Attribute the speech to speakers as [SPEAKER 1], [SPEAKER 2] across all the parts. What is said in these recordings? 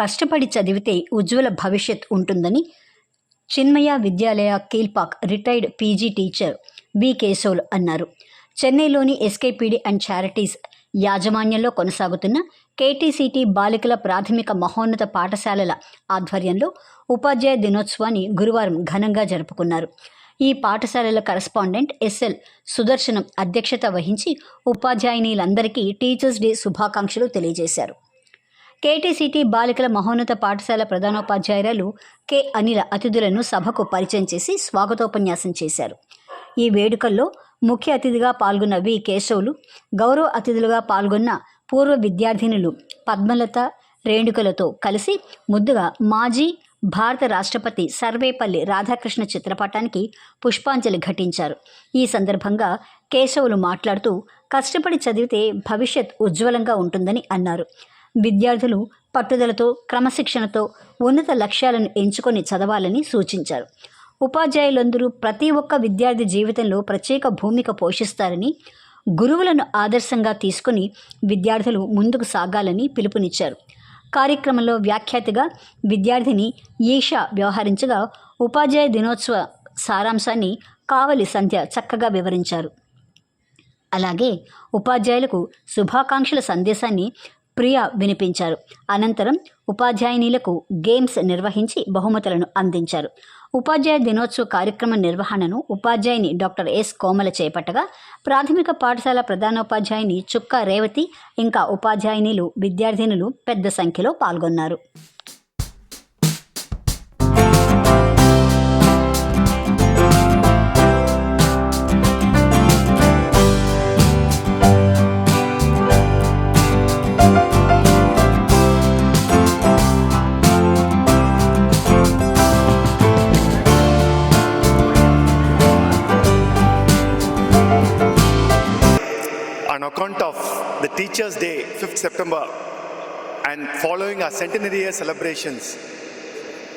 [SPEAKER 1] కష్టపడి చదివితే ఉజ్వల భవిష్యత్ ఉంటుందని Chinmaya Vidyalaya Kilpauk retired PG teacher V Keshavulu అన్నారు. చెన్నైలోని ఎస్కేపీడీ అండ్ చారిటీస్ యాజమాన్యంలో కొనసాగుతున్న కేటీసీటీ బాలికల ప్రాథమిక మహోన్నత పాఠశాలల ఆధ్వర్యంలో ఉపాధ్యాయ దినోత్సవాన్ని గురువారం ఘనంగా జరుపుకున్నారు. ఈ పాఠశాలల కరస్పాండెంట్ ఎస్ఎల్ సుదర్శనం అధ్యక్షత వహించి ఉపాధ్యాయునిలందరికీ టీచర్స్ డే శుభాకాంక్షలు తెలియజేశారు. కేటీసీటీ బాలికల మహోన్నత పాఠశాల ప్రధానోపాధ్యాయురాలు కె అనిల అతిథులను సభకు పరిచయం చేసి స్వాగతోపన్యాసం చేశారు. ఈ వేడుకల్లో ముఖ్య అతిథిగా పాల్గొన్న వి. కేశవులు గౌరవ అతిథులుగా పాల్గొన్న పూర్వ విద్యార్థినులు పద్మలత రేణుకలతో కలిసి ముద్దుగా మాజీ భారత రాష్ట్రపతి సర్వేపల్లి రాధాకృష్ణ చిత్రపటానికి పుష్పాంజలి ఘటించారు. ఈ సందర్భంగా కేశవులు మాట్లాడుతూ కష్టపడి చదివితే భవిష్యత్ ఉజ్వలంగా ఉంటుందని అన్నారు. విద్యార్థులు పట్టుదలతో క్రమశిక్షణతో ఉన్నత లక్ష్యాలను ఎంచుకొని చదవాలని సూచించారు. ఉపాధ్యాయులందరూ ప్రతి ఒక్క విద్యార్థి జీవితంలో ప్రత్యేక భూమిక పోషిస్తారని గురువులను ఆదర్శంగా తీసుకుని విద్యార్థులు ముందుకు సాగాలని పిలుపునిచ్చారు. కార్యక్రమంలో వ్యాఖ్యాతిగా విద్యార్థిని ఈషా వ్యవహరించగా ఉపాధ్యాయ దినోత్సవ సారాంశాన్ని కావలి సంధ్య చక్కగా వివరించారు. అలాగే ఉపాధ్యాయులకు శుభాకాంక్షల సందేశాన్ని ప్రియా వినిపించారు. అనంతరం ఉపాధ్యాయునిలకు గేమ్స్ నిర్వహించి బహుమతులను అందించారు. ఉపాధ్యాయ దినోత్సవ కార్యక్రమ నిర్వహణను ఉపాధ్యాయుని డాక్టర్ ఎస్ కోమల చేపట్టగా ప్రాథమిక పాఠశాల ప్రధానోపాధ్యాయుని చుక్క రేవతి ఇంకా ఉపాధ్యాయునిలు విద్యార్థినులు పెద్ద సంఖ్యలో పాల్గొన్నారు.
[SPEAKER 2] Teachers' Day, 5th September, and following our centenary year celebrations,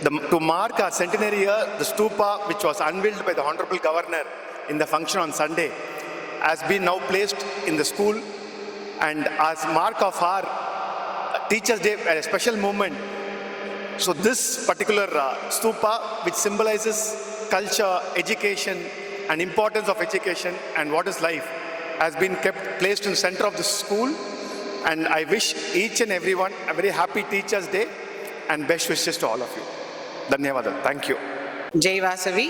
[SPEAKER 2] the, to mark our centenary year, the stupa, which was unveiled by the Honorable Governor in the function on Sunday, has been now placed in the school, and as mark of our Teachers' Day, a special moment. So this particular uh, stupa, which symbolizes culture, education, and importance of education and what is life, has been kept placed in the center of the school. And I wish each and everyone a very happy Teachers' Day and best wishes to all of you. ధన్యవాదాలు thank you
[SPEAKER 3] Jai Vasavi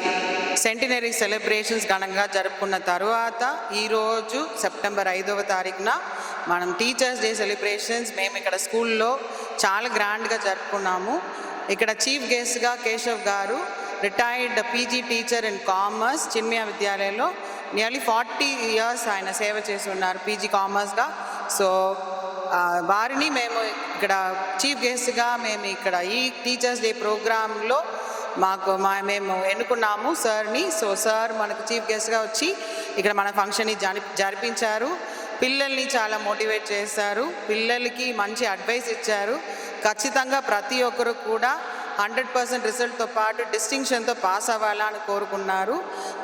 [SPEAKER 3] centenary celebrations ఘనంగా జరుపుకున్న తర్వాత ఈరోజు September ఐదవ తారీఖున మనం teachers day celebrations మేము ఇక్కడ స్కూల్లో చాలా గ్రాండ్గా జరుపుకున్నాము ఇక్కడ చీఫ్ గెస్ట్గా Keshav garu retired PG teacher in commerce Chinmaya విద్యాలయంలో nearly forty years ఆయన సేవ చేసి ఉన్నారు పీజీ కామర్స్గా సో వారిని మేము ఇక్కడ చీఫ్ గెస్ట్గా మేము ఇక్కడ ఈ టీచర్స్ డే ప్రోగ్రాంలో మాకు మా మేము ఎన్నుకున్నాము సార్ని సో సార్ మనకు చీఫ్ గెస్ట్గా వచ్చి ఇక్కడ మన ఫంక్షన్ని జరి జరిపించారు. పిల్లల్ని చాలా మోటివేట్ చేశారు. పిల్లలకి మంచి అడ్వైస్ ఇచ్చారు. ఖచ్చితంగా ప్రతి ఒక్కరు కూడా హండ్రెడ్ పర్సెంట్ రిజల్ట్తో పాటు డిస్టింక్షన్తో పాస్ అవ్వాలా అని కోరుకున్నారు.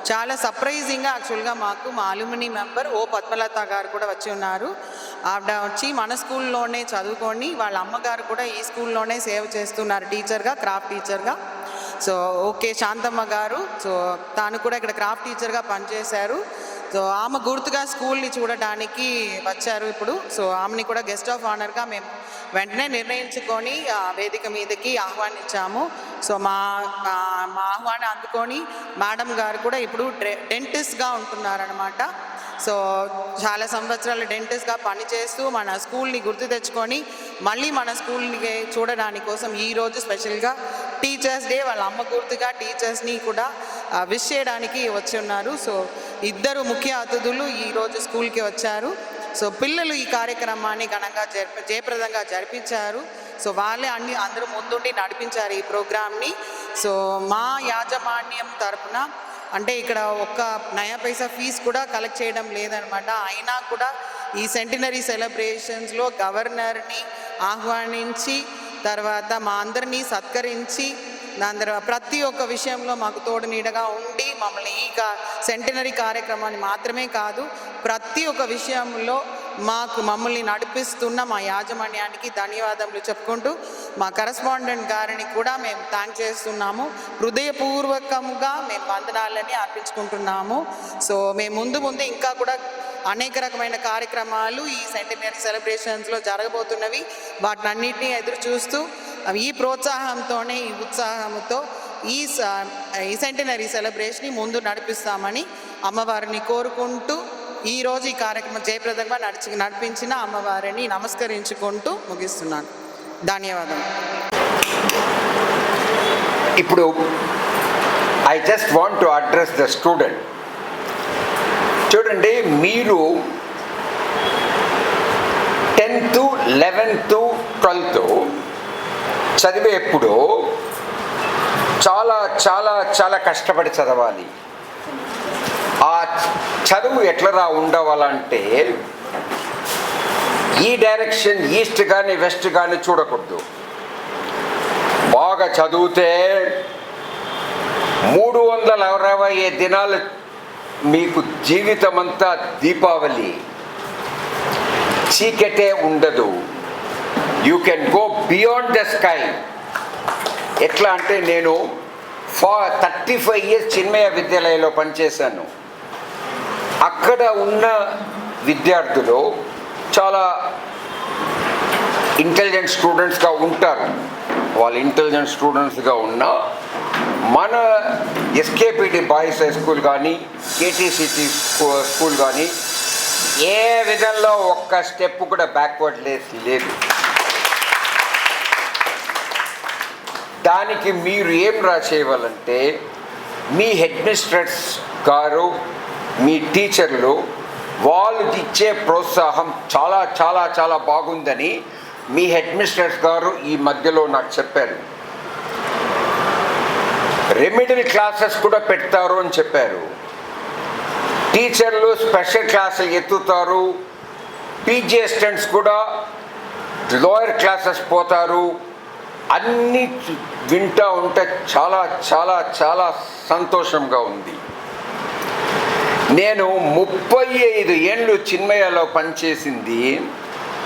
[SPEAKER 3] చాలా సర్ప్రైజింగ్గా యాక్చువల్గా మాకు మా అలుమిని మెంబర్ ఓ పద్మలత గారు కూడా వచ్చి ఉన్నారు. ఆవిడ వచ్చి మన స్కూల్లోనే చదువుకొని వాళ్ళ అమ్మగారు కూడా ఈ స్కూల్లోనే సేవ చేస్తున్నారు టీచర్గా క్రాఫ్ట్ టీచర్గా. సో ఓకే శాంతమ్మ గారు. సో తాను కూడా ఇక్కడ క్రాఫ్ట్ టీచర్గా పనిచేశారు. సో ఆమె గుర్తుగా స్కూల్ని చూడటానికి వచ్చారు ఇప్పుడు. సో ఆమెని కూడా గెస్ట్ ఆఫ్ ఆనర్గా మేము వెంటనే నిర్ణయించుకొని వేదిక మీదకి ఆహ్వానించాము. సో మా మా- మా ఆహ్వానం అందుకొని మేడం గారు కూడా ఇప్పుడు డెంటిస్ట్గా ఉంటున్నారనమాట సో చాలా సంవత్సరాలు డెంటిస్ట్గా పనిచేస్తూ మన స్కూల్ని గుర్తు తెచ్చుకొని మళ్ళీ మన స్కూల్ని చూడడానికి కోసం ఈరోజు స్పెషల్గా టీచర్స్ డే వాళ్ళ అమ్మ గుర్తుగా టీచర్స్ని కూడా విష్ చేయడానికి వచ్చి ఉన్నారు. సో ఇద్దరు ముఖ్య అతిథులు ఈరోజు స్కూల్కి వచ్చారు. సో పిల్లలు ఈ కార్యక్రమాన్ని ఘనంగా జరిపి జయప్రదంగా జరిపించారు. సో వాళ్ళే అన్ని అందరూ ముందుండి నడిపించారు ఈ ప్రోగ్రామ్ని. సో మా యాజమాన్యం తరపున అంటే ఇక్కడ ఒక్క నయా పైసా ఫీజు కూడా కలెక్ట్ చేయడం లేదనమాట. అయినా కూడా ఈ సెంటినరీ సెలబ్రేషన్స్లో గవర్నర్ని ఆహ్వానించి తర్వాత మా అందరినీ సత్కరించి దాని తర్వాత ప్రతి ఒక్క విషయంలో మాకు తోడు నీడగా ఉండి మమ్మల్ని ఈ కా సెంటినరీ కార్యక్రమాన్ని మాత్రమే కాదు ప్రతి ఒక్క విషయంలో మాకు మమ్మల్ని నడిపిస్తున్న మా యాజమాన్యానికి ధన్యవాదములు చెప్పుకుంటూ మా కరస్పాండెంట్ గారిని కూడా మేము థ్యాంక్ చేస్తున్నాము. హృదయపూర్వకంగా మేము వందనాలని అర్పించుకుంటున్నాము. సో మేము ముందు ముందు ఇంకా కూడా అనేక రకమైన కార్యక్రమాలు ఈ సెంటినరీ సెలబ్రేషన్స్లో జరగబోతున్నవి. వాటిని అన్నింటినీ ఎదురు చూస్తూ ఈ ప్రోత్సాహంతోనే ఈ ఉత్సాహంతో ఈ ఈ సెంటినరీ సెలబ్రేషన్ ముందు నడిపిస్తామని అమ్మవారిని కోరుకుంటూ ఈరోజు ఈ కార్యక్రమం జయప్రదంగా నడిచి నడిపించిన అమ్మవారిని నమస్కరించుకుంటూ ముగిస్తున్నాను. ధన్యవాదాలు.
[SPEAKER 4] ఇప్పుడు I just want to address the student చూడండి మీరు టెన్త్ లెవెన్త్ ట్వెల్త్ చదివేప్పుడు చాలా చాలా చాలా కష్టపడి చదవాలి. ఆ చదువు ఎట్లరా ఉండవాలంటే ఈ డైరెక్షన్ ఈస్ట్ కానీ వెస్ట్ కానీ చూడకూడదు. బాగా చదివితే మూడు వందల అరవై దినాలు మీకు జీవితం అంతా దీపావళి. చీకటే ఉండదు. You can go beyond the sky ఎట్లా అంటే నేను for thirty five years Chinmaya విద్యాలయంలో పనిచేశాను. అక్కడ ఉన్న విద్యార్థులు చాలా ఇంటెలిజెంట్ స్టూడెంట్స్గా ఉంటారు. వాళ్ళు ఇంటెలిజెంట్ స్టూడెంట్స్గా ఉన్న మన ఎస్కేపిటి బాయ్స్ హై స్కూల్ కానీ కేటీసీటీ స్కూల్ కానీ ఏ విధంలో ఒక్క స్టెప్ కూడా బ్యాక్వర్డ్ లేదు. దానికి మీరు ఏం రాసేయాలంటే మీ హెడ్ మిస్ట్రెస్ గారు మీ టీచర్లు వాళ్ళు ఇచ్చే ప్రోత్సాహం చాలా చాలా చాలా బాగుందని మీ హెడ్ మిస్ట్రెస్ గారు ఈ మధ్యలో నాకు చెప్పారు. రెమిడిల్ క్లాసెస్ కూడా పెడతారు అని చెప్పారు. టీచర్లు స్పెషల్ క్లాసులు ఎత్తుతారు. పీజీ అసిస్టెంట్స్ కూడా లోయర్ క్లాసెస్ పోతారు. అన్నీ వింటూ వింటా ఉంటే చాలా చాలా చాలా సంతోషంగా ఉంది. నేను ముప్పై ఐదు ఏళ్ళు చిన్మయలో పనిచేసింది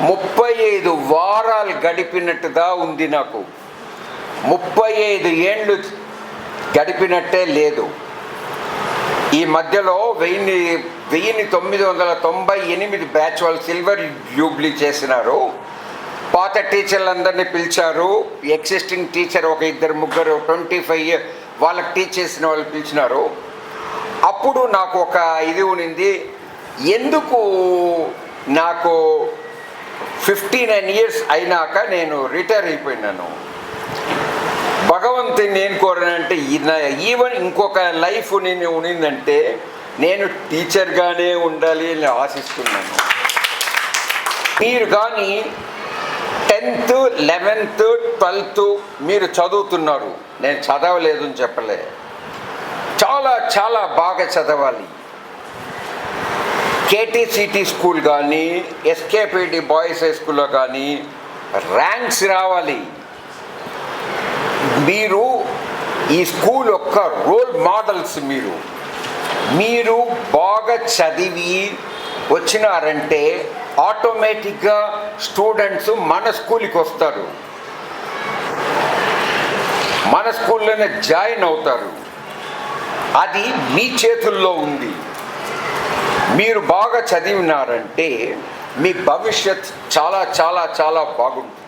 [SPEAKER 4] ముప్పై ఐదు వారాలు గడిపినట్టుగా ఉంది నాకు. ముప్పై ఐదు ఏళ్ళు గడిపినట్టే లేదు. ఈ మధ్యలో వెయ్యిని వెయ్యిని తొమ్మిది వందల తొంభై ఎనిమిది బ్యాచ్ వాళ్ళు సిల్వర్ జూబ్లీ చేసినారు. పాత టీచర్లందరినీ పిలిచారు. ఎగ్జిస్టింగ్ టీచర్ ఒక ఇద్దరు ముగ్గురు ట్వంటీ ఫైవ్ ఇయర్ వాళ్ళకి టీచ్ చేసిన వాళ్ళు పిలిచినారు. అప్పుడు నాకు ఒక ఇది ఉన్నింది ఎందుకు నాకు ఫిఫ్టీ నైన్ ఇయర్స్ అయినాక నేను రిటైర్ అయిపోయినాను? భగవంతుని నేను కోరనంటే ఈవెన్ ఇంకొక లైఫ్ నేను ఉన్నిందంటే నేను టీచర్గానే ఉండాలి అని ఆశిస్తున్నాను. మీరు కానీ టెన్త్ లెవెన్త్ ట్వెల్త్ మీరు చదువుతున్నారు. నేను చదవలేదు అని చెప్పలే. చాలా చాలా బాగా చదవాలి. కేటీసీటీ స్కూల్ కానీ ఎస్కేపీడి బాయ్స్ హై స్కూల్లో కానీ ర్యాంక్స్ రావాలి. మీరు ఈ స్కూల్ యొక్క రోల్ మోడల్స్ మీరు. మీరు బాగా చదివి వచ్చినారంటే ఆటోమేటిక్గా స్టూడెంట్స్ మన స్కూల్కి వస్తారు. మన స్కూల్లోనే జాయిన్ అవుతారు. అది మీ చేతుల్లో ఉంది. మీరు బాగా చదివినారంటే మీ భవిష్యత్ చాలా చాలా చాలా బాగుంటుంది.